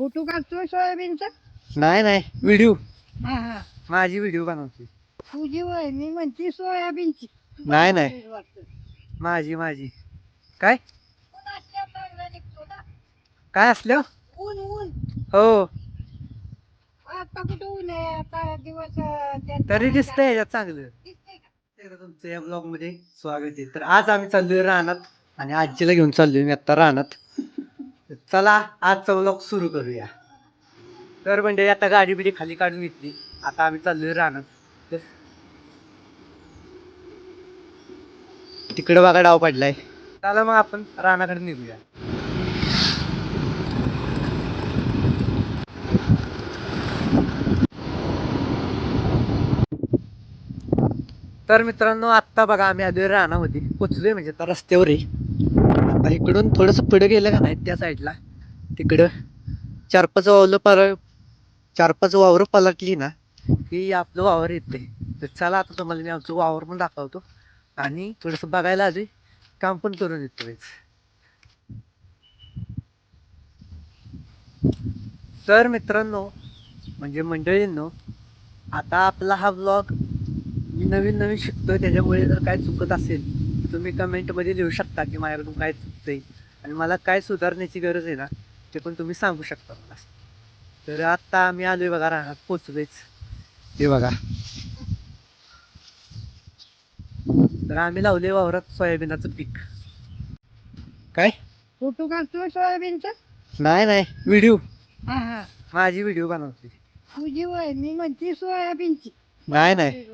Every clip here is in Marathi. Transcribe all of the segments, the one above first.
फोटो काढतोय सोयाबीनचा? नाही नाही. व्हिडिओ. हा हा. माझी व्हिडिओ बनवते. तुझी वय मी म्हणते सोयाबीनची. नाही नाही. माझी माझी. काय. काय असलं ऊन ऊन. हो. आता कुठं ऊन आहे? आता दिवस अं, त्यात तरी दिसतंय याच्यात चांगलं. दिसतंय का? एकदा तुमचं या ब्लॉगमध्ये स्वागत आहे. तर आज आम्ही चाललोय रानात आणि आजीला घेऊन चाललोय मी आता रानात. तर चला आजचा चौलॉक सुरू करूया. तर म्हणजे आता गाडी बिडी खाली काढून घेतली. आता आम्ही चाललोय राहणार तिकडं बघा डाव पडलाय. चला मग आपण रानाकडे निघूया. तर मित्रांनो आत्ता बघा आम्ही आधी राहणार होती पोचलोय म्हणजे आता रस्त्यावर आहे आता इकडून थोडंसं पुढे गेलं का नाही त्या साईडला. तिकडं चार पाच वावलं पर चार पाच वावरं पलटली ना की आपलं वावर येते. तर चला आता तुम्हाला मी आमचं वावर पण दाखवतो आणि थोडंसं बघायला आधी काम पण करून येतो तर मित्रांनो म्हणजे मंडळींनो आता आपला हा ब्लॉग मी नवीन नवीन शिकतोय त्याच्यामुळे जर काय चुकत असेल तुम्ही कमेंटमध्ये लिहू शकता की माझ्याकडून काय चुकतंय. आणि मला काय सुधारण्याची गरज आहे ना ते पण तुम्ही सांगू शकता. मला तर आत्ता आम्ही आलोय बघा रानात पोचलोयच. हे बघा. तर आम्ही लावले वावरात सोयाबीनाचं पीक. काय? फोटो काढतोय सोयाबीनचा? नाही नाही. व्हिडिओ. हा हा. माझी व्हिडिओ बनवते. तुझी वय मी म्हणते सोयाबीनची. नाही नाही.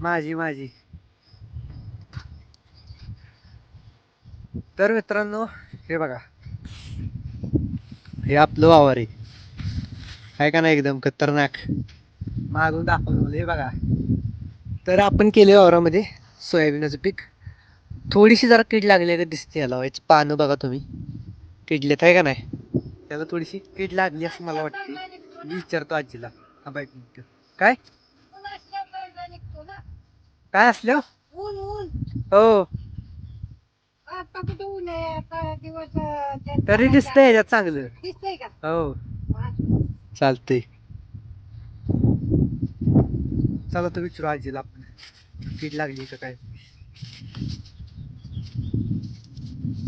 माझी माझी. तर मित्रांनो हे बघा. हे आपलं वावर आहे. आहे का नाही एकदम खतरनाक? मागून दाखवलं हे बघा. तर आपण केले वावरामध्ये सोयाबीनचं पीक. थोडीशी जरा कीड लागली का दिसते याला. याची पानं बघा तुम्ही. किडलेत आहे का नाही? त्याला थोडीशी कीड लागली असं मला वाटते मी विचारतो आजीला. हा बाई मिनिटं. काय. काय असलं? हो. आता कुठं ऊन आहे आता दिवस अं, त्यात तरी दिसतंय याच्यात चांगलं. दिसतंय का? हो. चालतंय. चला तर विचारू आजीला. आपण कीड लागली का काय?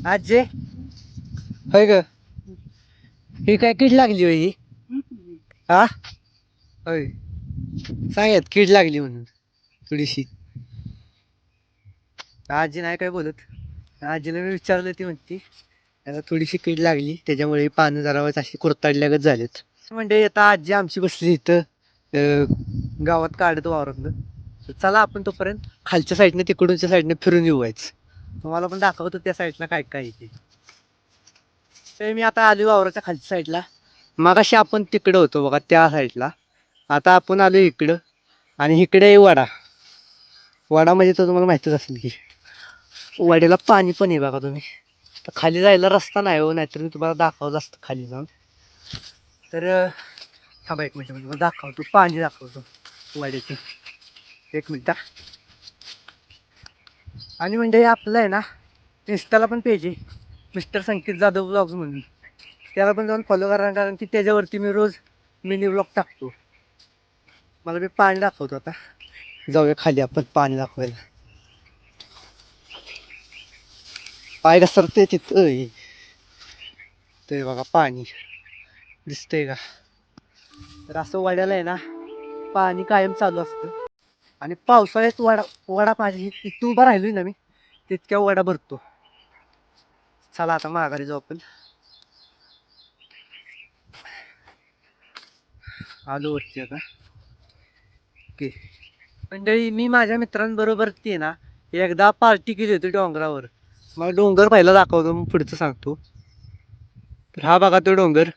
आजी? होय ग. ही काय कीड लागली होय ही? हा होय. सांगत कीड लागली म्हणून. थोडीशी. आजी नाही काय बोलत. आजीला मी विचारलं ती म्हणती त्याला थोडीशी कीड लागली त्याच्यामुळे ही पानं जरा अशी कुरताडल्यागत झालेत. म्हणजे आता आजी आमची बसली इथं अं, गावात काढत वावरातलं तर चला आपण तोपर्यंत खालच्या साईडने तिकडूनच्या साईडने फिरून येऊ तुम्हाला पण दाखवतो त्या साईडला काय काय आहे ते. ते मी आता आलो वावराच्या खालच्या साईडला. मगाशी आपण तिकडं होतो बघा त्या साईडला. आता आपण आलो इकडं. आणि इकडे आहे वडा. वडा म्हणजे तो तुम्हाला माहितीच असेल की. वाड्याला पाणी पण आहे बघा तुम्ही. तर खाली जायला रस्ता नाही हो नाहीतर मी तुम्हाला दाखवत असतं खाली जाऊन. तर थांबा एक मिनिट म्हणजे दाखवतो पाणी दाखवतो वाड्याचं एक मिनटं आणि म्हणजे आपलं आहे ना इन्स्टाला पण पेज आहे मिस्टर संकेत जाधव ब्लॉग्स म्हणून. त्याला पण जाऊन फॉलो करा कारण की त्याच्यावरती मी रोज मिनी ब्लॉग टाकतो. मला मी पाणी दाखवतो आता. जाऊया खाली आपण पाणी दाखवायला. पाय घसरते तिथं ते बघा पाणी दिसतंय का तर असं वड्याला आहे ना पाणी कायम चालू असतं आणि पावसाळ्यात वडा वडा पाहिजे इथं उभा राहिलोय ना मी तितक्या वडा भरतो चला आता माघारी जाऊ आपण आलो वरती आता ओके मंडळी मी माझ्या मित्रांबरोबर ती आहे ना एकदा पार्टी केली होती डोंगरावर मला डोंगर पहिला दाखवतो मग पुढचं सांगतो. तर हा बघा तो डोंगर.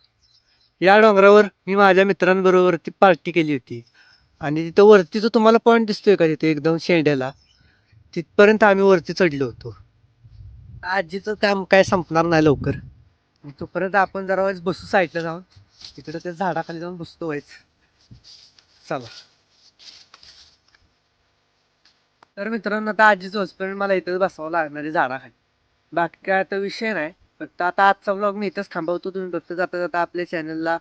या डोंगरावर मी माझ्या मित्रांबरोबर ती पार्टी केली होती. आणि तिथं वरती जो तुम्हाला पॉईंट दिसतोय का तिथे एकदम शेंड्याला? तिथपर्यंत आम्ही वरती चढलो होतो. आजीचं काम काय संपणार नाही लवकर. तोपर्यंत आपण जरा वेळेस बसू साईडला जाऊन. तिकडं त्या झाडाखाली जाऊन बसतो व्हायच चला. तर मित्रांनो आता आजीच होसपर्यंत मला इथंच बसावं लागणार आहे झाडाखाली. बाकी काय आता विषय नाही. फक्त आता आजचा व्लॉग मी इथंच थांबवतो. तुम्ही फक्त जाता जाता आपल्या चॅनलला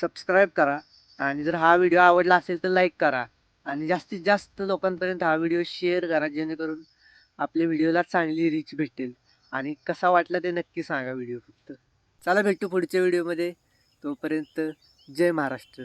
सबस्क्राईब करा. आणि जर हा व्हिडिओ आवडला असेल तर लाईक करा. आणि जास्तीत जास्त लोकांपर्यंत हा व्हिडिओ शेअर करा. जेणेकरून आपल्या व्हिडिओला चांगली रीच भेटेल. आणि कसा वाटला ते नक्की सांगा व्हिडिओ फक्त. चला भेटू पुढच्या व्हिडिओमध्ये तोपर्यंत जय महाराष्ट्र.